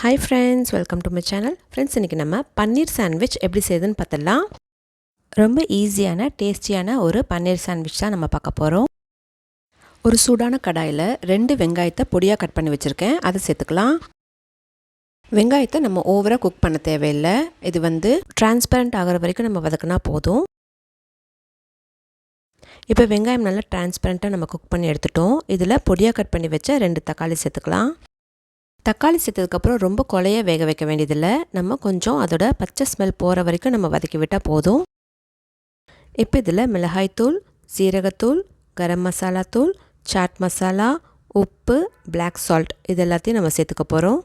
Hi friends welcome to my channel friends இன்றைக்கி நம்ம பன்னீர் sandwich எப்படி செய்யுதுன்னு பார்த்துடலாம். ரொம்ப ஈஸியான டேஸ்டியான ஒரு பன்னீர் சாண்ட்விச் தான் நம்ம பார்க்க போகிறோம் ஒரு சூடான கடாயில் ரெண்டு வெங்காயத்தை பொடியாக கட் பண்ணி வச்சுருக்கேன். அதை சேர்த்துக்கலாம். வெங்காயத்தை நம்ம ஓவராக குக் பண்ண தேவையில்லை. இது வந்து டிரான்ஸ்பரண்ட் ஆகிற வரைக்கும் நம்ம வதக்கினா போதும். இப்போ வெங்காயம் நல்லா டிரான்ஸ்பரண்ட்டாக நம்ம குக் பண்ணி எடுத்துட்டோம். இதில் பொடியாக கட் பண்ணி வச்ச ரெண்டு தக்காளி சேர்த்துக்கலாம். தக்காளி சேர்த்ததுக்கப்புறம் ரொம்ப கொலையாக வேக வைக்க வேண்டியதில்லை. நம்ம கொஞ்சம் அதோட பச்சை ஸ்மெல் போகிற வரைக்கும் நம்ம வதக்கி விட்டால் போதும். இப்போ இதில் மிளகாய்த்தூள் சீரகத்தூள் கரம் மசாலா தூள் சாட் மசாலா உப்பு பிளாக் சால்ட் இது எல்லாத்தையும் நம்ம சேர்த்துக்க போகிறோம்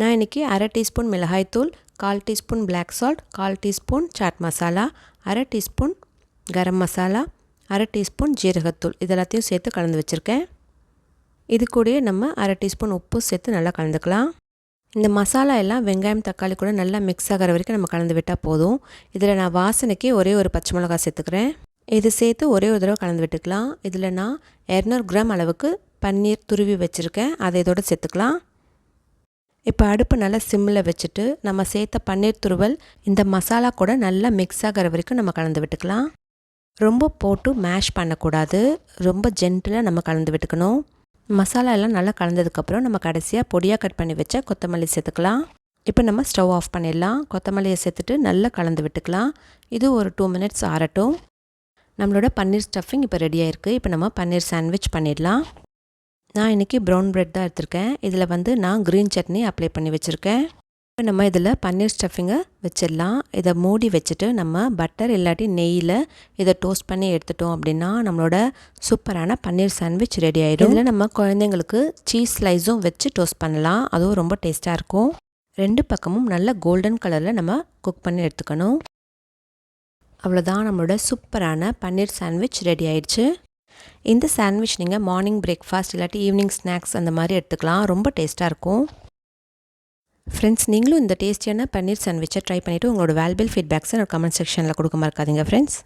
நான் இன்றைக்கி அரை டீஸ்பூன் மிளகாய்த்தூள் கால் டீஸ்பூன் பிளாக் சால்ட் கால் டீஸ்பூன் சாட் மசாலா அரை டீஸ்பூன் கரம் மசாலா அரை டீஸ்பூன் ஜீரகத்தூள் இது எல்லாத்தையும் சேர்த்து கலந்து வச்சுருக்கேன். இது கூடயே நம்ம அரை டீஸ்பூன் உப்பு சேர்த்து நல்லா கலந்துக்கலாம். இந்த மசாலா எல்லாம் வெங்காயம் தக்காளி கூட நல்லா மிக்ஸ் ஆகிற வரைக்கும் நம்ம கலந்து விட்டால் போதும். இதில் நான் வாசனைக்கு ஒரே ஒரு பச்சை மிளகா சேர்த்துக்கிறேன். இது சேர்த்து ஒரே ஒரு தடவை கலந்து விட்டுக்கலாம். இதில் நான் இரநூறு கிராம் அளவுக்கு பன்னீர் துருவி வச்சுருக்கேன். அதை இதோட சேர்த்துக்கலாம். இப்போ அடுப்பு நல்லா சிம்மில் வச்சுட்டு நம்ம சேர்த்த பன்னீர் துருவல் இந்த மசாலா கூட நல்லா மிக்ஸ் ஆகிற வரைக்கும் நம்ம கலந்து விட்டுக்கலாம். ரொம்ப போட்டு மேஷ் பண்ணக்கூடாது. ரொம்ப ஜென்டிலாக நம்ம கலந்து விட்டுக்கணும். மசாலா எல்லாம் நல்லா கலந்ததுக்கப்புறம் நம்ம கடைசியாக பொடியாக கட் பண்ணி வச்ச கொத்தமல்லி சேர்த்துக்கலாம். இப்போ நம்ம ஸ்டவ் ஆஃப் பண்ணிடலாம். கொத்தமல்லியை சேர்த்துட்டு நல்லா கலந்து விட்டுக்கலாம். இது ஒரு டூ மினிட்ஸ் ஆறட்டும். நம்மளோட பன்னீர் ஸ்டஃபிங் இப்போ ரெடி ஆயிருக்கு. இப்போ நம்ம பன்னீர் சாண்ட்விச் பண்ணிடலாம். நான் இன்றைக்கி ப்ரௌன் ப்ரெட் தான் எடுத்திருக்கேன். இதில் வந்து நான் க்ரீன் சட்னி அப்ளை பண்ணி வச்சுருக்கேன். இப்போ நம்ம இதில் பன்னீர் ஸ்டஃபிங்கை வச்சிடலாம். இதை மூடி வச்சுட்டு நம்ம பட்டர் இல்லாட்டி நெய்யில் இதை டோஸ்ட் பண்ணி எடுத்துட்டோம் அப்படின்னா நம்மளோட சூப்பரான பன்னீர் சாண்ட்விச் ரெடி ஆகிடும் இதில் நம்ம குழந்தைங்களுக்கு சீஸ் ஸ்லைஸும் வச்சு டோஸ்ட் பண்ணலாம். அதுவும் ரொம்ப டேஸ்ட்டாக இருக்கும். ரெண்டு பக்கமும் நல்ல கோல்டன் கலரில் நம்ம குக் பண்ணி எடுத்துக்கணும். அவ்வளோதான் நம்மளோட சூப்பரான பன்னீர் சாண்ட்விச் ரெடி ஆயிடுச்சு. இந்த சாண்ட்விச் நீங்கள் மார்னிங் பிரேக்ஃபாஸ்ட் இல்லாட்டி ஈவினிங் ஸ்நாக்ஸ் அந்த மாதிரி எடுத்துக்கலாம். ரொம்ப டேஸ்ட்டாக இருக்கும். ஃப்ரெண்ட்ஸ் நீங்களும் இந்த டேஸ்டியான பன்னீர் சாண்ட்விச்சை ட்ரை பண்ணிவிட்டு உங்களோட வேல்பிள் ஃபீட்பேக்ஸை நான் கமெண்ட் செக்ஷனில் கொடுக்க மறக்காதீங்க ஃப்ரெண்ட்ஸ்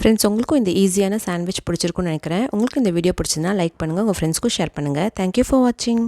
ஃப்ரெண்ட்ஸ் உங்களுக்கும் இந்த ஈஸியான சாண்ட்விச் பிடிச்சிருக்குன்னு நினைக்கிறேன். உங்களுக்கு இந்த வீடியோ பிடிச்சிருந்தா லைக் பண்ணுங்கள் உங்கள் ஃப்ரெண்ட்ஸ்க்கும் ஷேர் பண்ணுங்கள் தேங்க்யூ ஃபார் வாட்சிங்